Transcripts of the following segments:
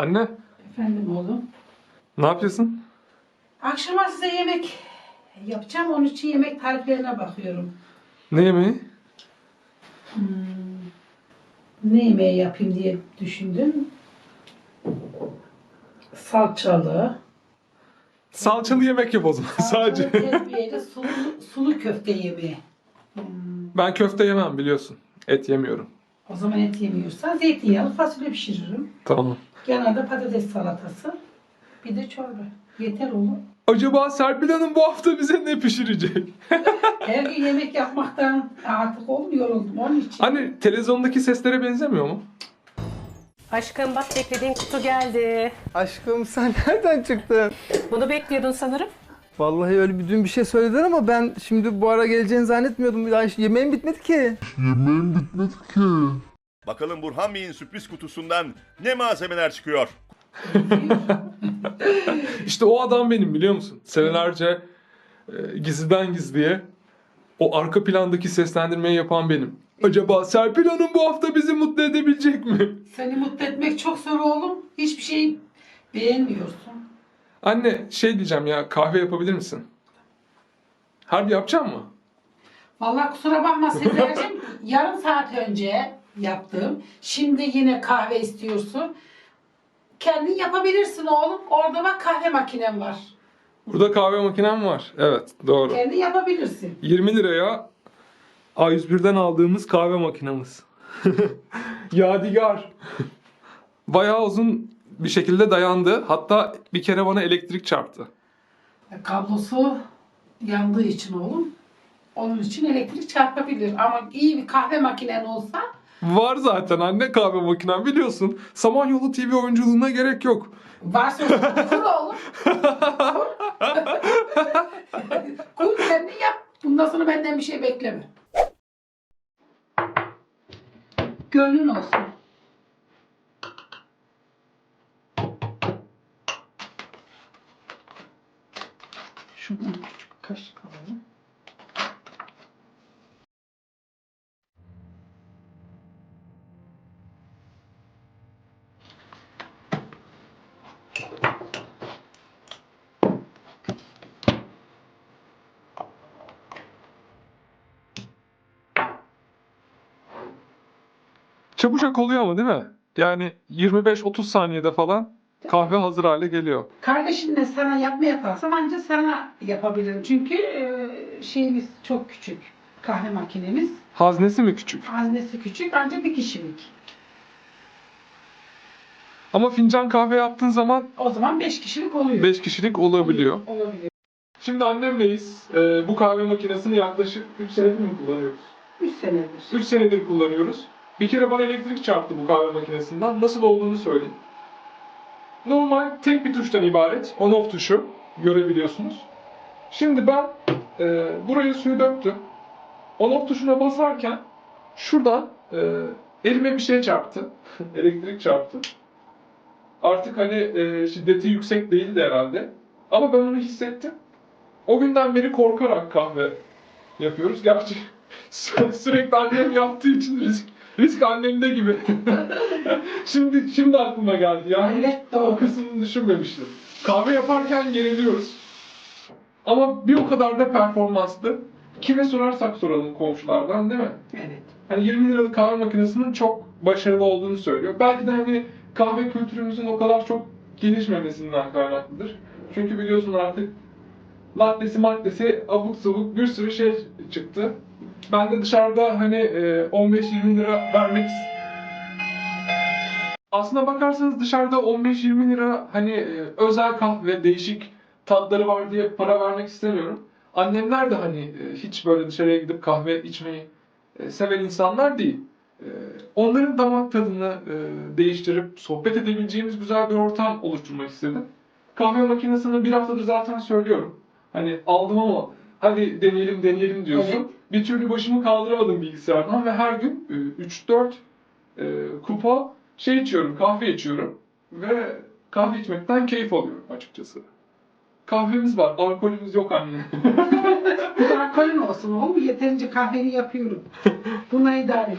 Anne, Efendim oğlum. ne yapıyorsun? Akşama size yemek yapacağım. Onun için yemek tariflerine bakıyorum. Ne yemeği? Ne yemeği yapayım diye düşündüm. Salçalı. Salçalı yemek yap o zaman sadece. Salçalı terbiyeli sulu, sulu köfte yemeği. Hmm, Ben köfte yemem biliyorsun. Et yemiyorum. O zaman et yemiyorsan zeytinyağlı fasulye pişiririm. Tamam. Yanında patates salatası. Bir de çorba. Yeter oğlum. Acaba Serpil Hanım bu hafta bize ne pişirecek? Her gün yemek yapmaktan artık olmuyor oldum. Onun için. Hani televizyondaki seslere benzemiyor mu? Aşkım bak beklediğin kutu geldi. Aşkım sen nereden çıktın? Bunu bekliyordun sanırım. Vallahi öyle bir dün bir şey söylediler ama ben şimdi bu ara geleceğini zannetmiyordum. Ya yemeğim bitmedi ki. Bakalım Burhan Bey'in sürpriz kutusundan ne malzemeler çıkıyor? İşte o adam benim biliyor musun? Senelerce e, gizliden gizliye o arka plandaki seslendirmeyi yapan benim. Acaba Serpil Hanım bu hafta bizi mutlu edebilecek mi? Seni mutlu etmek çok zor oğlum. Hiçbir şeyi beğenmiyorsun. Anne şey diyeceğim ya kahve yapabilir misin? Harbi yapacak mı? Vallahi kusura bakma Sezer'cim. yarım saat önce yaptım. Şimdi yine kahve istiyorsun. Kendin yapabilirsin oğlum. Orada bak kahve makinem var. Burada kahve makinem var. Evet doğru. Kendin yapabilirsin. 20 liraya A101'den aldığımız kahve makinamız. Yadigar. Bayağı uzun bir şekilde dayandı. Hatta bir kere bana elektrik çarptı. Kablosu yandığı için oğlum. Onun için elektrik çarpabilir. Ama iyi bir kahve makinen olsa Var zaten anne kahve makinem biliyorsun. Samanyolu TV oyunculuğuna gerek yok. varsa kur oğlum. kur. kur kendin yap. Bundan sonra benden bir şey bekleme. Gönlün olsun. Şuradan küçük kaşık alalım. Çabucak oluyor ama değil mi? Yani 25-30 saniyede falan kahve hazır hale geliyor. Kardeşinle sana yapma yaparsam ancak sana yapabilirim. Çünkü e, şeyimiz çok küçük. Kahve makinemiz. Haznesi mi küçük? Haznesi küçük ancak bir kişilik. Ama fincan kahve yaptığın zaman O zaman 5 kişilik oluyor. 5 kişilik olabiliyor. Olabiliyor. Şimdi annemleyiz. Ee, bu kahve makinesini yaklaşık 3 senedir mi kullanıyoruz? 3 senedir. 3 senedir kullanıyoruz. Bir kere bana elektrik çarptı bu kahve makinesinden. Nasıl olduğunu söyleyeyim. Normal tek bir tuştan ibaret. On off tuşu. Görebiliyorsunuz. Şimdi ben e, buraya suyu döktüm. On off tuşuna basarken şuradan e, elime bir şey çarptı. elektrik çarptı. Artık hani e, şiddeti yüksek değildi herhalde. Ama ben onu hissettim. O günden beri korkarak kahve yapıyoruz. Gerçi Sü- sürekli annem yaptığı için risk, risk annemde gibi. şimdi şimdi aklıma geldi. Yani Evet, o doğru. kısmını düşünmemiştim. Kahve yaparken geriliyoruz. Ama bir o kadar da performanslı. Kime sorarsak soralım komşulardan değil mi? Evet. Hani 20 liralık kahve makinesinin çok başarılı olduğunu söylüyor. Belki de hani kahve kültürümüzün o kadar çok gelişmemesinden kaynaklıdır. Çünkü biliyorsun artık lattesi maddesi abuk sabuk bir sürü şey çıktı. Ben de dışarıda hani e, 15-20 lira vermek Aslına bakarsanız dışarıda 15-20 lira hani e, özel kahve, değişik tatları var diye para vermek istemiyorum. Annemler de hani e, hiç böyle dışarıya gidip kahve içmeyi e, seven insanlar değil. E, Onların damak tadını e, değiştirip sohbet edebileceğimiz güzel bir ortam oluşturmak istedim. Kahve makinesini bir haftadır zaten söylüyorum. Hani aldım ama hadi deneyelim deneyelim diyorsun. Evet. Bir türlü başımı kaldıramadım bilgisayardan ve her gün e, 3-4 e, kupa şey içiyorum, kahve içiyorum ve kahve içmekten keyif alıyorum açıkçası. Kahvemiz var, alkolümüz yok anne. Bu da alkolün olsun oğlum. Yeterince kahveni yapıyorum. Buna idare et.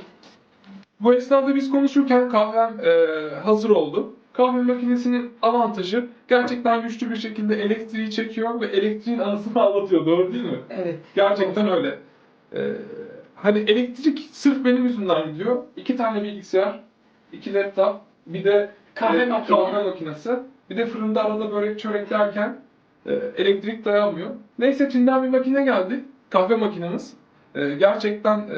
Bu esnada biz konuşurken kahvem e, hazır oldu. Kahve makinesinin avantajı gerçekten güçlü bir şekilde elektriği çekiyor ve elektriğin anısını anlatıyor. Doğru değil mi? Evet. Gerçekten öyle. Ee, hani elektrik sırf benim yüzümden gidiyor. İki tane bilgisayar, iki laptop, bir de Kahve e, makinesi. kahve makinesi. Bir de fırında arada börek çörek derken e, elektrik dayanmıyor. Neyse Çin'den bir makine geldi. Kahve makinemiz. E, gerçekten e,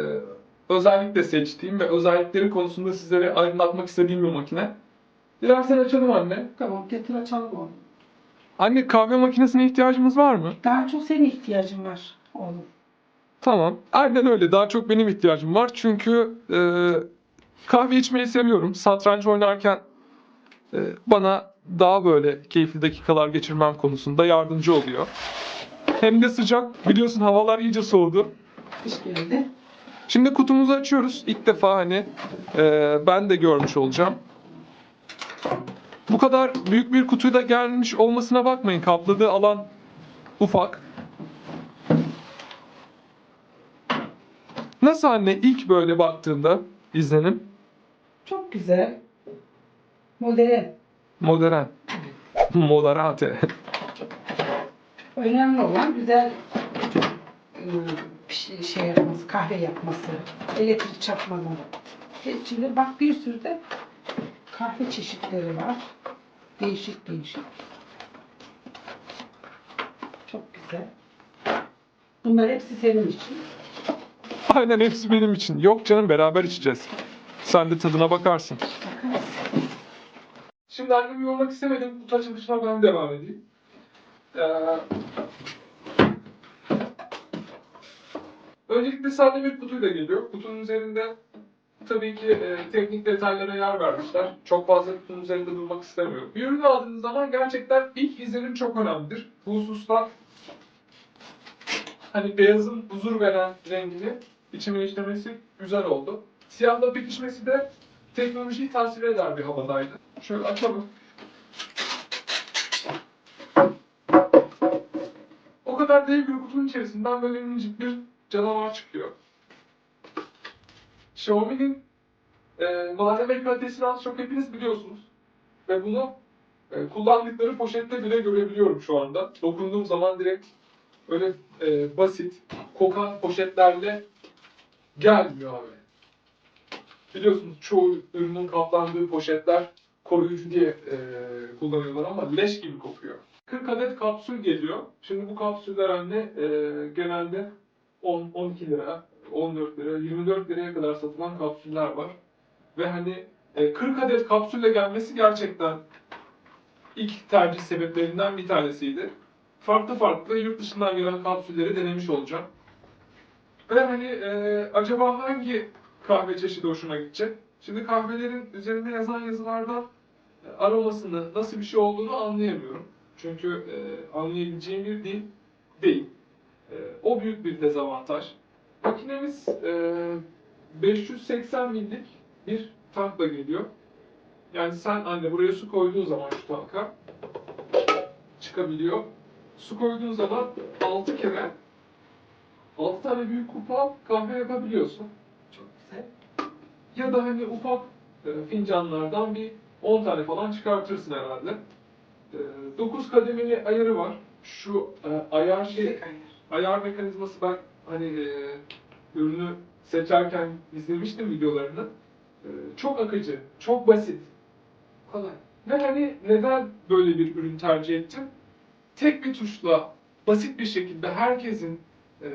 özellikle seçtiğim ve özellikleri konusunda sizlere aydınlatmak istediğim bir makine. Dilersen açalım anne. Tamam getir açalım onu. Anne kahve makinesine ihtiyacımız var mı? Daha çok senin ihtiyacın var oğlum. Tamam. Aynen öyle. Daha çok benim ihtiyacım var. Çünkü e, kahve içmeyi seviyorum. Satranç oynarken e, bana daha böyle keyifli dakikalar geçirmem konusunda yardımcı oluyor. Hem de sıcak. Biliyorsun havalar iyice soğudu. Kış geldi. Şimdi kutumuzu açıyoruz. İlk defa hani e, ben de görmüş olacağım. Bu kadar büyük bir kutuyla gelmiş olmasına bakmayın. Kapladığı alan ufak. Nasıl anne ilk böyle baktığında izlenim? Çok güzel. Modern. Modern. Moderate. Önemli olan güzel ıı, şey, şey yapması, kahve yapması, elektrik çarpmadan. İçinde bak bir sürü de kahve çeşitleri var. Değişik değişik. Çok güzel. Bunlar hepsi senin için. Aynen hepsi benim için. Yok canım beraber içeceğiz. Sen de tadına bakarsın. Bakarız. Şimdi annemi yormak istemedim. Kutu açılışına ben devam edeyim. Ee, öncelikle sade bir kutuyla geliyor. Kutunun üzerinde tabii ki e, teknik detaylara yer vermişler. Çok fazla kutunun üzerinde durmak istemiyorum. Bir ürünü aldığınız zaman gerçekten ilk izlenim çok önemlidir. Bu hususta hani beyazın huzur veren rengini içime işlemesi güzel oldu. Siyahla pekişmesi de teknolojiyi tasvir eder bir havadaydı. Şöyle açalım. O kadar dev bir kutunun içerisinden böyle minicik bir canavar çıkıyor. Xiaomi'nin e, malzeme kalitesini az çok hepiniz biliyorsunuz. Ve bunu e, kullandıkları poşette bile görebiliyorum şu anda. Dokunduğum zaman direkt öyle e, basit, kokan poşetlerle gelmiyor abi. Biliyorsunuz çoğu ürünün kaplandığı poşetler koruyucu diye e, kullanıyorlar ama leş gibi kokuyor. 40 adet kapsül geliyor. Şimdi bu kapsüller anne e, genelde 10, 12 lira, 14 lira, 24 liraya kadar satılan kapsüller var. Ve hani e, 40 adet kapsülle gelmesi gerçekten ilk tercih sebeplerinden bir tanesiydi. Farklı farklı yurt dışından gelen kapsülleri denemiş olacağım. Ve hani e, acaba hangi kahve çeşidi hoşuma gidecek? Şimdi kahvelerin üzerinde yazan yazılardan e, aromasını, nasıl bir şey olduğunu anlayamıyorum. Çünkü e, anlayabileceğim bir dil değil. E, o büyük bir dezavantaj. Makinemiz e, 580 millik bir tankla geliyor. Yani sen anne buraya su koyduğun zaman şu tanka çıkabiliyor. Su koyduğun zaman 6 kere 6 tane büyük kupa kahve yapabiliyorsun. Çok güzel. Ya da hani ufak e, fincanlardan bir 10 tane falan çıkartırsın herhalde. 9 kademeli ayarı var. Şu e, ayar şey, ayar. ayar mekanizması ben hani e, ürünü seçerken izlemiştim videolarını. E, çok akıcı, çok basit. Kolay. Ve hani neden böyle bir ürün tercih ettim? Tek bir tuşla basit bir şekilde herkesin e,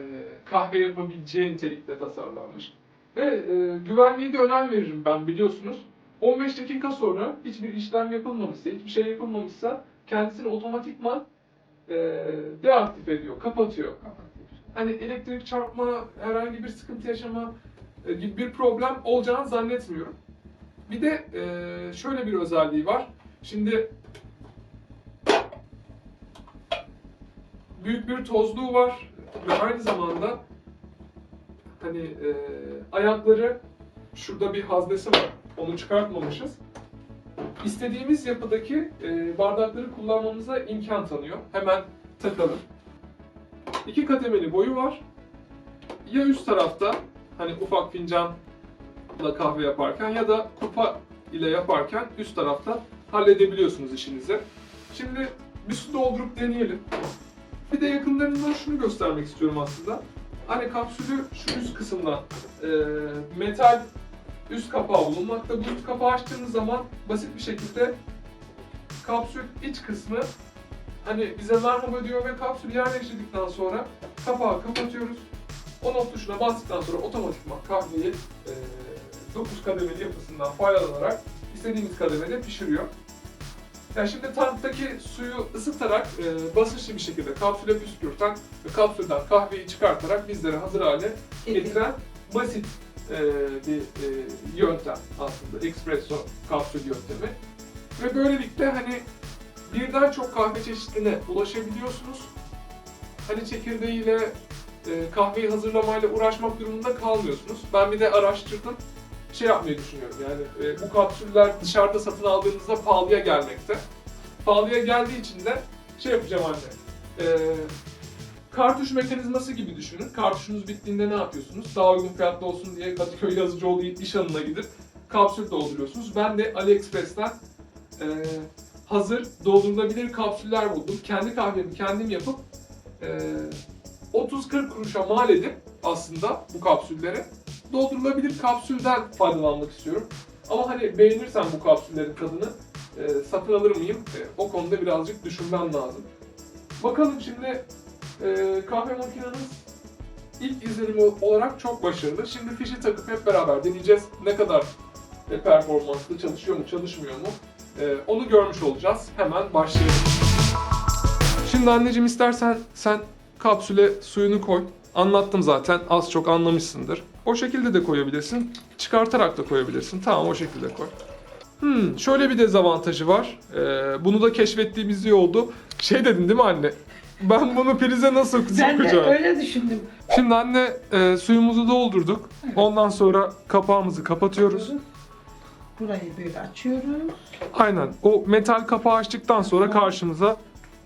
kahve yapabileceği nitelikte tasarlanmış. Ve e, güvenliğe de önem veririm ben biliyorsunuz. 15 dakika sonra hiçbir işlem yapılmamışsa, hiçbir şey yapılmamışsa kendisini otomatikman e, deaktif ediyor, kapatıyor. Hani elektrik çarpma, herhangi bir sıkıntı yaşama e, gibi bir problem olacağını zannetmiyorum. Bir de e, şöyle bir özelliği var. Şimdi büyük bir tozluğu var ve aynı zamanda hani e, ayakları şurada bir haznesi var. Onu çıkartmamışız. İstediğimiz yapıdaki e, bardakları kullanmamıza imkan tanıyor. Hemen takalım. İki kademeli boyu var. Ya üst tarafta hani ufak fincanla kahve yaparken ya da kupa ile yaparken üst tarafta halledebiliyorsunuz işinizi. Şimdi bir su doldurup deneyelim. Bir de yakınlarından şunu göstermek istiyorum aslında. Hani kapsülü şu üst kısımdan e, metal üst kapağı bulunmakta. Bu üst kapağı açtığınız zaman basit bir şekilde kapsül iç kısmı hani bize merhaba diyor ve kapsül yerleştirdikten sonra kapağı kapatıyoruz. On off tuşuna bastıktan sonra otomatikman kahveyi e, 9 kademeli yapısından faydalanarak istediğimiz kademede pişiriyor. Yani şimdi tanktaki suyu ısıtarak e, basınçlı bir şekilde kapsüle püskürten ve kapsülden kahveyi çıkartarak bizlere hazır hale getiren basit e, bir e, yöntem aslında. Espresso kapsül yöntemi. Ve böylelikle hani birden çok kahve çeşidine ulaşabiliyorsunuz. Hani çekirdeğiyle e, kahveyi hazırlamayla uğraşmak durumunda kalmıyorsunuz. Ben bir de araştırdım. Şey yapmayı düşünüyorum yani e, bu kapsüller dışarıda satın aldığınızda pahalıya gelmekte. Pahalıya geldiği için de şey yapacağım anne. E, kartuş mekanizması gibi düşünün. Kartuşunuz bittiğinde ne yapıyorsunuz? Daha uygun fiyatlı olsun diye Kadıköy Yazıcıoğlu iş alanına gidip kapsül dolduruyorsunuz. Ben de AliExpress'ten e, hazır doldurulabilir kapsüller buldum. Kendi kahvemi kendim yapıp e, 30-40 kuruşa mal edip aslında bu kapsülleri doldurulabilir kapsülden faydalanmak istiyorum. Ama hani beğenirsem bu kapsüllerin tadını e, satın alır mıyım? E, o konuda birazcık düşünmem lazım. Bakalım şimdi e, kahve makineniz ilk izlenimi olarak çok başarılı. Şimdi fişi takıp hep beraber deneyeceğiz. Ne kadar e, performanslı, çalışıyor mu, çalışmıyor mu? E, onu görmüş olacağız. Hemen başlayalım. Şimdi anneciğim istersen sen kapsüle suyunu koy. Anlattım zaten. Az çok anlamışsındır. O şekilde de koyabilirsin. Çıkartarak da koyabilirsin. Tamam o şekilde koy. Hmm, şöyle bir dezavantajı var. Ee, bunu da keşfettiğimiz iyi oldu. Şey dedin değil mi anne? Ben bunu prize nasıl Ben de sokacağım? öyle düşündüm. Şimdi anne e, suyumuzu doldurduk. Ondan sonra kapağımızı kapatıyoruz. Burayı böyle açıyoruz. Aynen. O metal kapağı açtıktan sonra karşımıza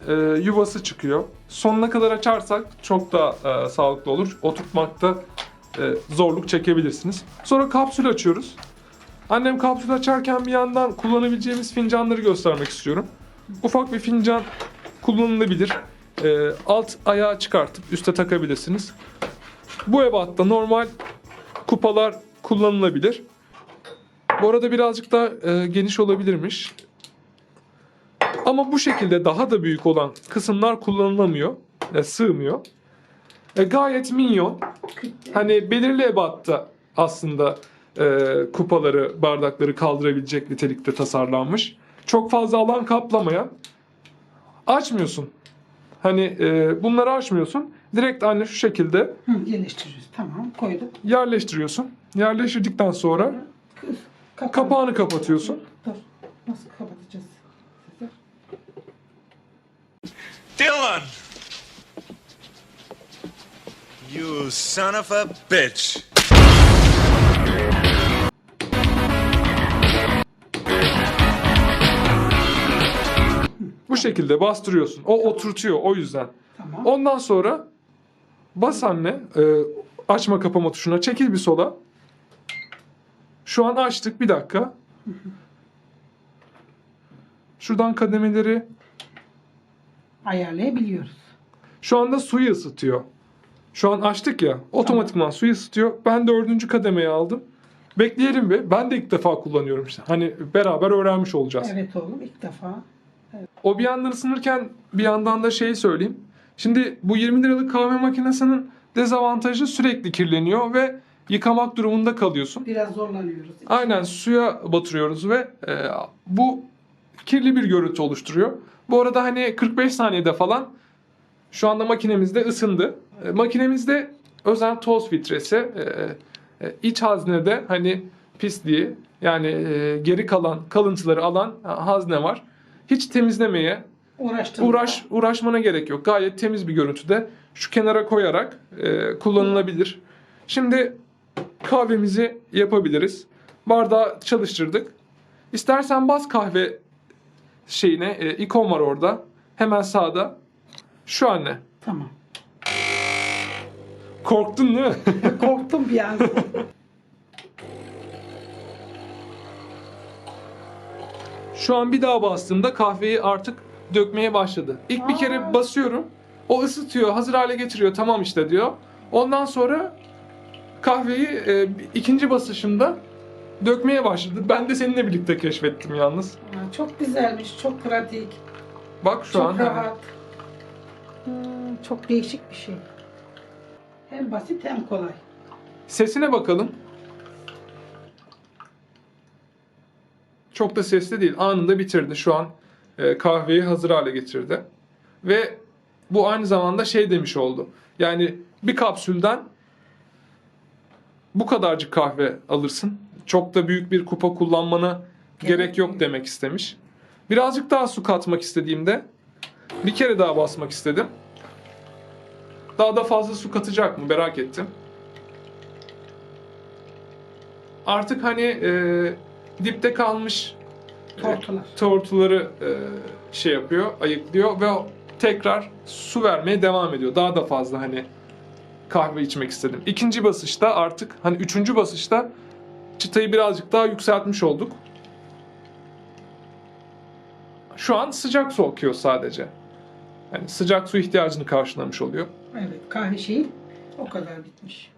e, yuvası çıkıyor. Sonuna kadar açarsak çok da e, sağlıklı olur. Oturtmakta e, zorluk çekebilirsiniz. Sonra kapsül açıyoruz. Annem kapsül açarken bir yandan kullanabileceğimiz fincanları göstermek istiyorum. Ufak bir fincan kullanılabilir. E, alt ayağı çıkartıp üste takabilirsiniz. Bu ebatta normal kupalar kullanılabilir. Bu arada birazcık daha e, geniş olabilirmiş. Ama bu şekilde daha da büyük olan kısımlar kullanılamıyor. E, sığmıyor. E, gayet minyon. Hani belirli ebatta aslında e, kupaları, bardakları kaldırabilecek nitelikte tasarlanmış. Çok fazla alan kaplamayan. Açmıyorsun. Hani e, bunları açmıyorsun. Direkt anne şu şekilde Hı, yerleştiriyoruz. Tamam koyduk. yerleştiriyorsun. Yerleştirdikten sonra Kapağı- kapağını kapatıyorsun. Dur. Nasıl kapatacağız? Dylan! You son of a bitch! Bu şekilde bastırıyorsun. O oturtuyor o yüzden. Tamam. Ondan sonra bas anne e, açma kapama tuşuna çekil bir sola. Şu an açtık bir dakika. Şuradan kademeleri Ayarlayabiliyoruz. şu anda suyu ısıtıyor. Şu an açtık ya otomatikman suyu ısıtıyor. Ben dördüncü kademeyi aldım. Bekleyelim bir. Ben de ilk defa kullanıyorum işte. Hani beraber öğrenmiş olacağız. Evet oğlum ilk defa. O bir yandan ısınırken bir yandan da şeyi söyleyeyim. Şimdi bu 20 liralık kahve makinesinin dezavantajı sürekli kirleniyor ve yıkamak durumunda kalıyorsun. Biraz zorlanıyoruz. Aynen suya batırıyoruz ve e, bu kirli bir görüntü oluşturuyor. Bu arada hani 45 saniyede falan şu anda makinemizde ısındı. E, makinemizde özel toz filtresi e, e, iç haznede hani pisliği yani e, geri kalan kalıntıları alan hazne var. Hiç temizlemeye Uğraştım. uğraş uğraşmana gerek yok. Gayet temiz bir görüntüde şu kenara koyarak e, kullanılabilir. Şimdi kahvemizi yapabiliriz. Bardağı çalıştırdık. İstersen bas kahve şeyine e, ikon var orada. Hemen sağda. Şu anne. Tamam. Korktun değil mi? Korktum bir an. Şu an bir daha bastığımda kahveyi artık dökmeye başladı. İlk bir kere basıyorum. O ısıtıyor, hazır hale getiriyor. Tamam işte diyor. Ondan sonra kahveyi e, ikinci basışımda dökmeye başladı. Ben de seninle birlikte keşfettim yalnız. Aa, Çok güzelmiş, çok pratik, Bak şu çok an rahat. Hmm, çok değişik bir şey. Hem basit hem kolay. Sesine bakalım. Çok da sesli değil. Anında bitirdi. Şu an e, kahveyi hazır hale getirdi. Ve bu aynı zamanda şey demiş oldu. Yani bir kapsülden bu kadarcık kahve alırsın. Çok da büyük bir kupa kullanmana gerek yok demek istemiş. Birazcık daha su katmak istediğimde bir kere daha basmak istedim. Daha da fazla su katacak mı merak ettim. Artık hani e, dipte kalmış Tortular. tortuları e, şey yapıyor, ayıklıyor ve tekrar su vermeye devam ediyor. Daha da fazla hani kahve içmek istedim. İkinci basışta artık hani üçüncü basışta çıtayı birazcık daha yükseltmiş olduk. Şu an sıcak su akıyor sadece. Yani sıcak su ihtiyacını karşılamış oluyor. Evet, kahve şeyi o kadar bitmiş.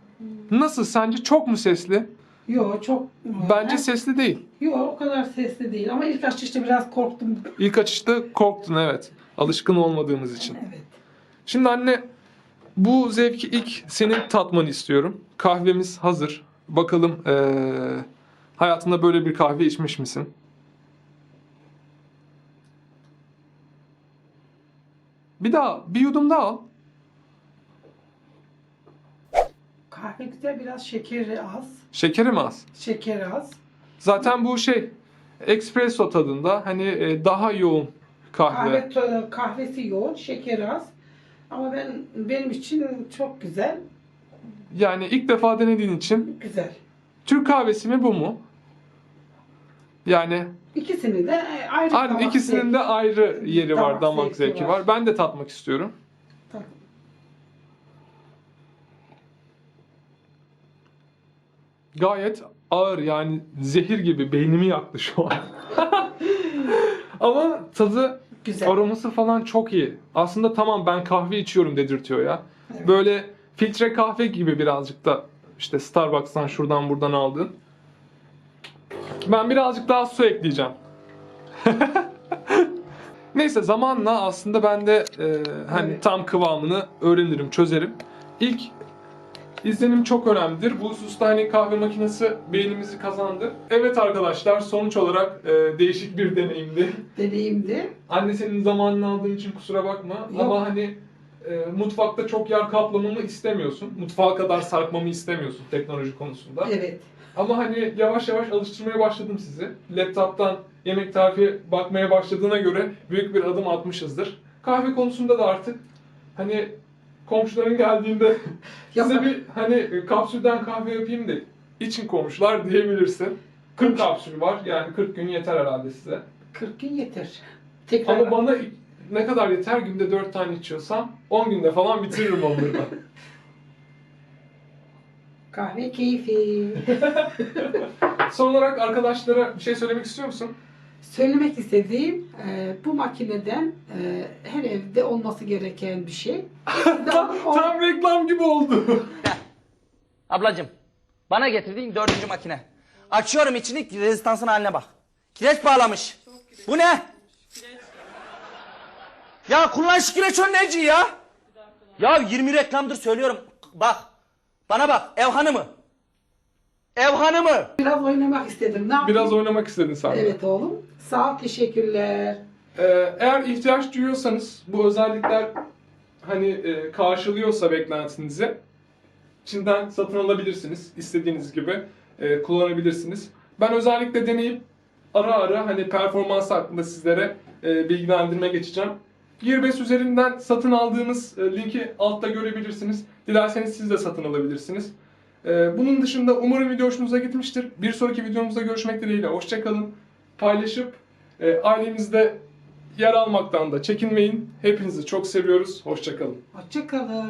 Nasıl sence çok mu sesli? Yo çok... Bence sesli değil. Yo o kadar sesli değil ama ilk açışta biraz korktum. İlk açışta korktun evet. Alışkın olmadığımız için. Evet. Şimdi anne bu zevki ilk senin tatmanı istiyorum. Kahvemiz hazır. Bakalım eee, hayatında böyle bir kahve içmiş misin? Bir daha bir yudum daha al. Kahve güzel biraz şekeri az. Şekeri mi az? Şekeri az. Zaten bu şey espresso tadında hani e, daha yoğun kahve. Kahve kahvesi yoğun, şekeri az. Ama ben benim için çok güzel. Yani ilk defa denediğin için Güzel. Türk kahvesi mi bu mu? Yani İkisini de ayrı Aynen damak ikisinin zevki. de ayrı yeri var, Damak damak zevki zevki var. var. Ben de tatmak istiyorum. Tamam. Gayet ağır yani zehir gibi beynimi yaktı şu an. Ama tadı, Güzel. aroması falan çok iyi. Aslında tamam ben kahve içiyorum dedirtiyor ya. Evet. Böyle filtre kahve gibi birazcık da işte Starbucks'tan şuradan buradan aldın. Ben birazcık daha su ekleyeceğim. Neyse zamanla aslında ben de e, hani Evet. tam kıvamını öğrenirim, çözerim. İlk izlenim çok önemlidir. Bu hususta hani kahve makinesi beynimizi kazandı. Evet arkadaşlar sonuç olarak e, değişik bir deneyimdi. Deneyimdi. Anne senin zamanını aldığım için kusura bakma. Yok. Ama hani e, mutfakta çok yer kaplamamı istemiyorsun. Mutfağa kadar sarkmamı istemiyorsun teknoloji konusunda. Evet. Ama hani yavaş yavaş alıştırmaya başladım sizi. Laptop'tan yemek tarifi bakmaya başladığına göre büyük bir adım atmışızdır. Kahve konusunda da artık hani komşuların geldiğinde size bir hani e, kapsülden kahve yapayım da için komşular diyebilirsin. 40 kapsül var yani 40 gün yeter herhalde size. 40 gün yeter. Tekrar Ama bana ne kadar yeter günde 4 tane içiyorsam 10 günde falan bitiririm onları ben. kahve keyfi. Son olarak arkadaşlara bir şey söylemek istiyor musun? Söylemek istediğim e, bu makineden e, her evde olması gereken bir şey. tam, tam reklam gibi oldu. Ablacım bana getirdiğin dördüncü makine. Açıyorum içini rezistansın haline bak. Kireç bağlamış. Bu ne? Ya kullan şu kireç önleyici ya. Ya 20 reklamdır söylüyorum. Bak. Bana bak ev hanımı. Ev hanımı. Biraz oynamak istedim. Ne yapayım? Biraz oynamak istedin sen. de. Evet oğlum. Sağ ol, teşekkürler. Ee, eğer ihtiyaç duyuyorsanız bu özellikler hani e, karşılıyorsa beklentinizi Çin'den satın alabilirsiniz. istediğiniz gibi e, kullanabilirsiniz. Ben özellikle deneyip ara ara hani performans hakkında sizlere e, bilgilendirme geçeceğim. Gearbest üzerinden satın aldığınız e, linki altta görebilirsiniz. Dilerseniz siz de satın alabilirsiniz. E, bunun dışında umarım video hoşunuza gitmiştir. Bir sonraki videomuzda görüşmek dileğiyle. Hoşçakalın. Paylaşıp e, ailemizde yer almaktan da çekinmeyin. Hepinizi çok seviyoruz. Hoşçakalın. Hoşçakalın.